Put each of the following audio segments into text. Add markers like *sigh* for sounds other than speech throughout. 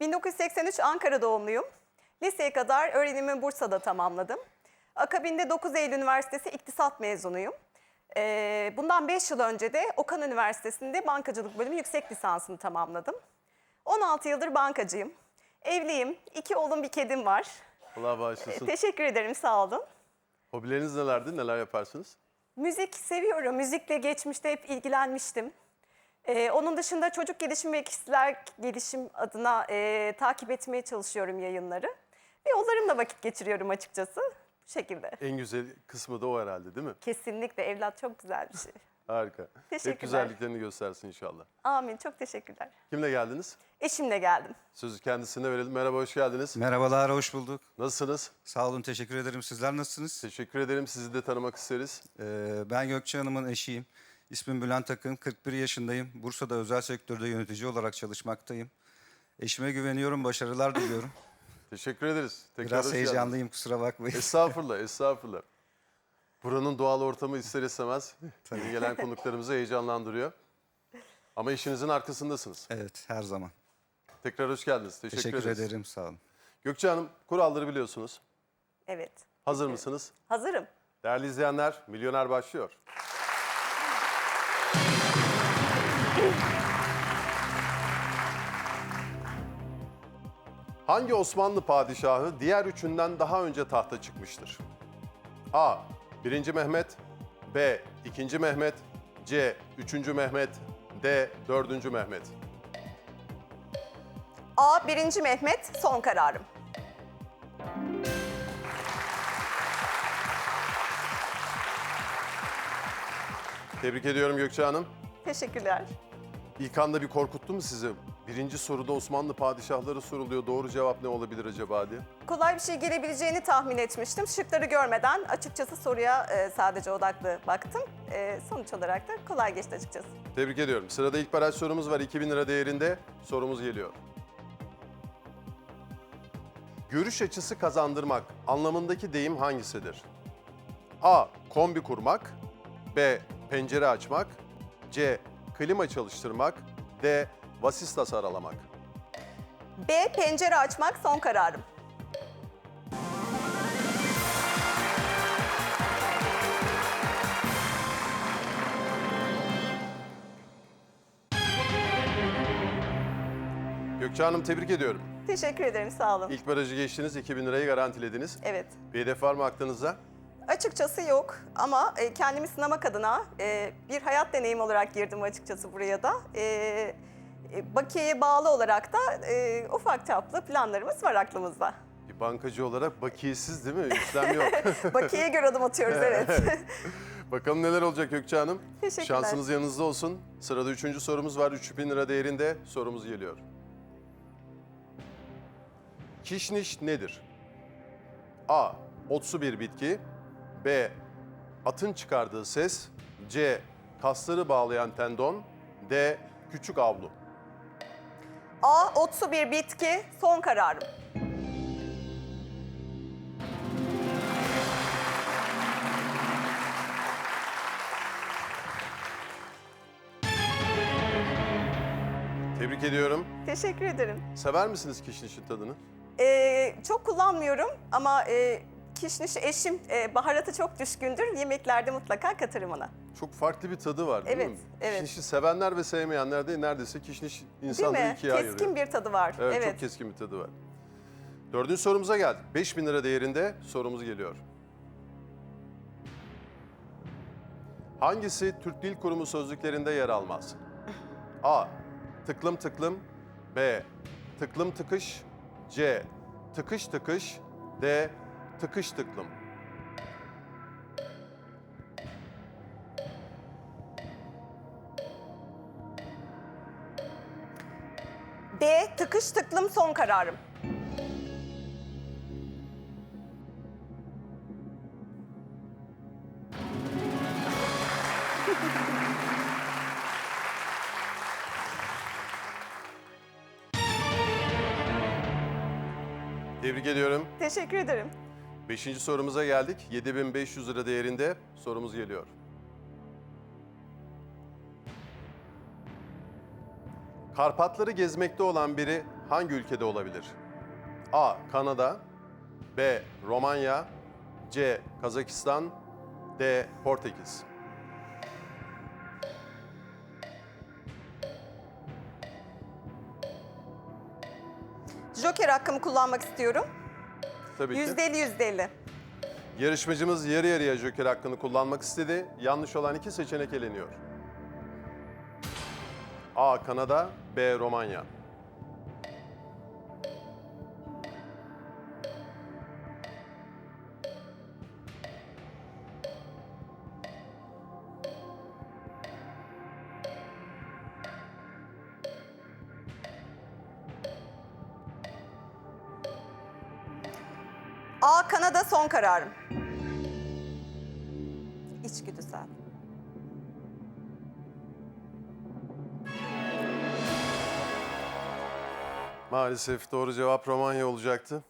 1983 Ankara doğumluyum. Liseye kadar öğrenimi Bursa'da tamamladım. Akabinde 9 Eylül Üniversitesi İktisat mezunuyum. Ee, bundan 5 yıl önce de Okan Üniversitesi'nde bankacılık bölümü yüksek lisansını tamamladım. 16 yıldır bankacıyım. Evliyim, iki oğlum bir kedim var. Allah bağışlasın. Teşekkür ederim, sağ olun. Hobileriniz nelerdi? Neler yaparsınız? Müzik seviyorum. Müzikle geçmişte hep ilgilenmiştim. Ee, onun dışında çocuk gelişim ve kişiler gelişim adına e, takip etmeye çalışıyorum yayınları. Ve yollarımla vakit geçiriyorum açıkçası. Bu şekilde. En güzel kısmı da o herhalde değil mi? Kesinlikle evlat çok güzel bir şey. Harika. Hep Teşekkürler. güzelliklerini göstersin inşallah. Amin. Çok teşekkürler. Kimle geldiniz? Eşimle geldim. Sözü kendisine verelim. Merhaba, hoş geldiniz. Merhabalar, hoş bulduk. Nasılsınız? Sağ olun, teşekkür ederim. Sizler nasılsınız? Teşekkür ederim. Sizi de tanımak isteriz. Ee, ben Gökçe Hanım'ın eşiyim. İsmim Bülent Akın, 41 yaşındayım. Bursa'da özel sektörde yönetici olarak çalışmaktayım. Eşime güveniyorum, başarılar diliyorum. *laughs* Teşekkür ederiz. Tekrar Biraz hoş geldiniz. heyecanlıyım, kusura bakmayın. Estağfurullah, *laughs* estağfurullah. Buranın doğal ortamı ister istemez *laughs* tabii gelen konuklarımızı heyecanlandırıyor. Ama işinizin arkasındasınız. Evet, her zaman. Tekrar hoş geldiniz. Teşekkür, Teşekkür ederiz. ederim, sağ olun. Gökçe Hanım, kuralları biliyorsunuz. Evet. Hazır mısınız? Hazırım. Değerli izleyenler, Milyoner başlıyor. Hangi Osmanlı padişahı diğer üçünden daha önce tahta çıkmıştır? A. 1. Mehmet B. 2. Mehmet C. 3. Mehmet D. 4. Mehmet A. 1. Mehmet son kararım. Tebrik ediyorum Gökçe Hanım. Teşekkürler. İlk anda bir korkuttu mu sizi? Birinci soruda Osmanlı padişahları soruluyor. Doğru cevap ne olabilir acaba diye. Kolay bir şey gelebileceğini tahmin etmiştim. Şıkları görmeden açıkçası soruya e, sadece odaklı baktım. E, sonuç olarak da kolay geçti açıkçası. Tebrik ediyorum. Sırada ilk baraj sorumuz var. 2000 lira değerinde sorumuz geliyor. Görüş açısı kazandırmak anlamındaki deyim hangisidir? A. Kombi kurmak B. Pencere açmak C. Klima çalıştırmak D. Vasistas aralamak B. Pencere açmak son kararım. Gökçe Hanım tebrik ediyorum. Teşekkür ederim sağ olun. İlk barajı geçtiniz, 2000 lirayı garantilediniz. Evet. Bir hedef var mı aklınızda? Açıkçası yok ama e, kendimi sınamak adına e, bir hayat deneyim olarak girdim açıkçası buraya da. E, e, Bakiye'ye bağlı olarak da e, ufak çaplı planlarımız var aklımızda. Bir bankacı olarak bakiyesiz değil mi? İşlem yok. *laughs* Bakiye'ye göre adım atıyoruz *laughs* evet. Bakalım neler olacak Gökçe Hanım. Teşekkürler. Şansınız yanınızda olsun. Sırada üçüncü sorumuz var. 3000 lira değerinde sorumuz geliyor. Kişniş nedir? A. Otsu bir bitki. B. Atın çıkardığı ses. C. Kasları bağlayan tendon. D. Küçük avlu. A. Otsu bir bitki son kararım. Tebrik ediyorum. Teşekkür ederim. Sever misiniz kişnişin tadını? E, çok kullanmıyorum ama e, kişniş eşim e, baharata çok düşkündür. Yemeklerde mutlaka katarım ona. Çok farklı bir tadı var değil Evet, mi? evet. Kişnişi sevenler ve sevmeyenler de neredeyse kişniş Değil insanları mi? ikiye ayırıyor. Keskin bir tadı var. Evet, çok keskin bir tadı var. Dördüncü sorumuza geldik. 5000 lira değerinde sorumuz geliyor. Hangisi Türk Dil Kurumu sözlüklerinde yer almaz? A. Tıklım tıklım B. Tıklım tıkış C. Tıkış tıkış D. Tıkış tıklım D. Tıkış tıklım son kararım. Tebrik ediyorum. Teşekkür ederim. Beşinci sorumuza geldik. 7500 lira değerinde sorumuz geliyor. Karpatları gezmekte olan biri hangi ülkede olabilir? A. Kanada B. Romanya C. Kazakistan D. Portekiz Joker hakkımı kullanmak istiyorum. Tabii ki. %50 %50. Yarışmacımız yarı yarıya joker hakkını kullanmak istedi. Yanlış olan iki seçenek eleniyor. A. Kanada B. Romanya A. Kanada son kararım. İçgüdüsel. Maalesef doğru cevap Romanya olacaktı.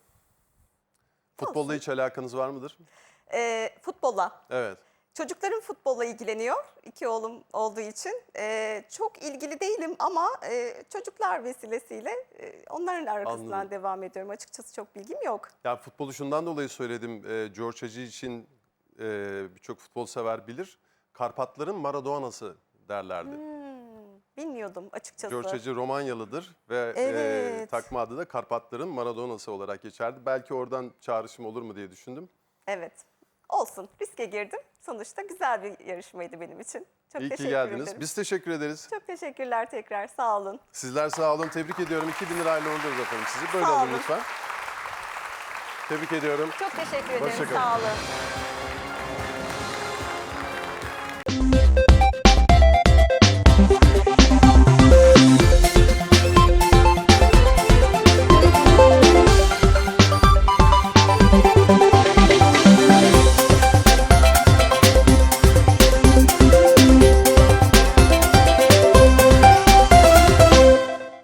Futbolla hiç alakanız var mıdır? Ee, futbolla. Evet. Çocuklarım futbolla ilgileniyor. İki oğlum olduğu için. Ee, çok ilgili değilim ama e, çocuklar vesilesiyle e, onların arkasından Anladım. devam ediyorum. Açıkçası çok bilgim yok. Ya futbolu şundan dolayı söyledim. Ee, George Hagi için e, birçok futbol sever bilir. Karpatların Maradona'sı derlerdi. Bilmiyordum açıkçası. George Hagi Romanyalıdır ve e, Evet. takma adı da Karpatların Maradona'sı olarak geçerdi. Belki oradan çağrışım olur mu diye düşündüm. Evet. Olsun. Riske girdim. Sonuçta güzel bir yarışmaydı benim için. Çok İyi ki teşekkür geldiniz. ederim. Biz teşekkür ederiz. Çok teşekkürler tekrar. Sağ olun. Sizler sağ olun. Tebrik ediyorum. 2000 lirayla uğurluyoruz efendim sizi. Böyle Sağ olun olun. lütfen. Tebrik ediyorum. Çok teşekkür ederim. Hoşça kalın. Sağ olun.